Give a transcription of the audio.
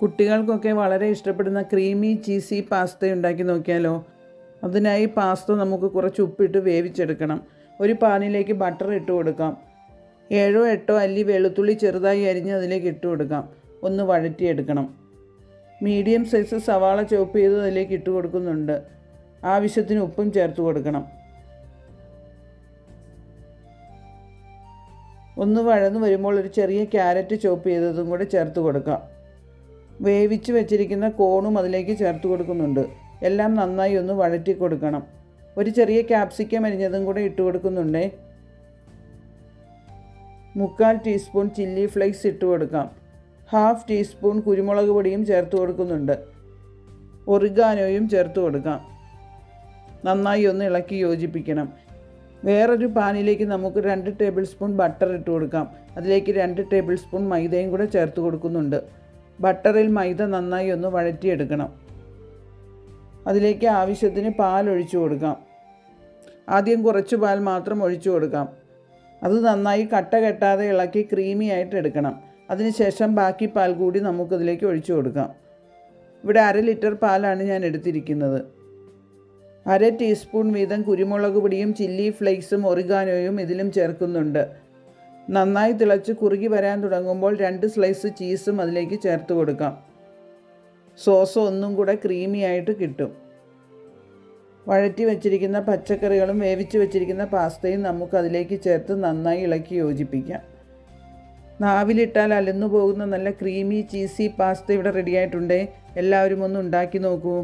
കുട്ടികൾക്കൊക്കെ വളരെ ഇഷ്ടപ്പെടുന്ന ക്രീമി ചീസി പാസ്ത ഉണ്ടാക്കി നോക്കിയാലോ? അതിനായി പാസ്ത നമുക്ക് കുറച്ച് ഉപ്പിട്ട് വേവിച്ചെടുക്കണം. ഒരു പാനിലേക്ക് ബട്ടർ ഇട്ട് കൊടുക്കാം. ഏഴോ എട്ടോ അല്ലി വെളുത്തുള്ളി ചെറുതായി അരിഞ്ഞ് അതിലേക്ക് ഇട്ട് കൊടുക്കാം. ഒന്ന് വഴറ്റിയെടുക്കണം. മീഡിയം സൈസ് സവാള ചോപ്പ് ചെയ്ത് അതിലേക്ക് ഇട്ട് കൊടുക്കുന്നുണ്ട്. ആവശ്യത്തിന് ഉപ്പും ചേർത്ത് കൊടുക്കണം. ഒന്ന് വഴന്ന് വരുമ്പോൾ ഒരു ചെറിയ ക്യാരറ്റ് ചോപ്പ് ചെയ്തതും കൂടെ ചേർത്ത് കൊടുക്കാം. വേവിച്ച് വെച്ചിരിക്കുന്ന കോണും അതിലേക്ക് ചേർത്ത് കൊടുക്കുന്നുണ്ട്. എല്ലാം നന്നായി ഒന്ന് വഴറ്റി കൊടുക്കണം. ഒരു ചെറിയ ക്യാപ്സിക്കം അരിഞ്ഞതും കൂടെ ഇട്ട് കൊടുക്കുന്നുണ്ടേ. മുക്കാൽ ടീസ്പൂൺ ചില്ലി ഫ്ലേക്സ് ഇട്ട് കൊടുക്കാം. ഹാഫ് ടീസ്പൂൺ കുരുമുളക് പൊടിയും ചേർത്ത് കൊടുക്കുന്നുണ്ട്. ഒറിഗാനോയും ചേർത്ത് കൊടുക്കാം. നന്നായി ഒന്ന് ഇളക്കി യോജിപ്പിക്കണം. വേറൊരു പാനിലേക്ക് നമുക്ക് രണ്ട് ടേബിൾ സ്പൂൺ ബട്ടർ ഇട്ട് കൊടുക്കാം. അതിലേക്ക് രണ്ട് ടേബിൾ സ്പൂൺ മൈദയും കൂടെ ചേർത്ത് കൊടുക്കുന്നുണ്ട്. ബട്ടറിൽ മൈദ നന്നായി ഒന്ന് വഴറ്റിയെടുക്കണം. അതിലേക്ക് ആവശ്യത്തിന് പാൽ ഒഴിച്ചു കൊടുക്കാം. ആദ്യം കുറച്ച് പാൽ മാത്രം ഒഴിച്ചു കൊടുക്കാം. അത് നന്നായി കട്ട കെട്ടാതെ ഇളക്കി ക്രീമി ആയിട്ട് എടുക്കണം അതിനുശേഷം ബാക്കി പാൽ കൂടി നമുക്കതിലേക്ക് ഒഴിച്ചു കൊടുക്കാം. ഇവിടെ അര ലിറ്റർ പാലാണ് ഞാൻ എടുത്തിരിക്കുന്നത്. അര ടീസ്പൂൺ വീതം കുരുമുളക് പൊടിയും ചില്ലി ഫ്ലേക്സും ഒറിഗാനോയും ഇതിലും ചേർക്കുന്നുണ്ട്. നന്നായി തിളച്ച് കുറുകി വരാൻ തുടങ്ങുമ്പോൾ രണ്ട് സ്ലൈസ് ചീസും അതിലേക്ക് ചേർത്ത് കൊടുക്കാം. സോസ് ഒന്നും കൂടെ ക്രീമി ആയിട്ട് കിട്ടും. വഴറ്റി വെച്ചിരിക്കുന്ന പച്ചക്കറികളും വേവിച്ച് വെച്ചിരിക്കുന്ന പാസ്തയും നമുക്ക് അതിലേക്ക് ചേർത്ത് നന്നായി ഇളക്കി യോജിപ്പിക്കാം. നാവിലിട്ടാൽ അലന്നു പോകുന്ന നല്ല ക്രീമി ചീസി പാസ്ത ഇവിടെ റെഡിയായിട്ടുണ്ട് എല്ലാവരും ഒന്ന് ഉണ്ടാക്കി നോക്കൂ.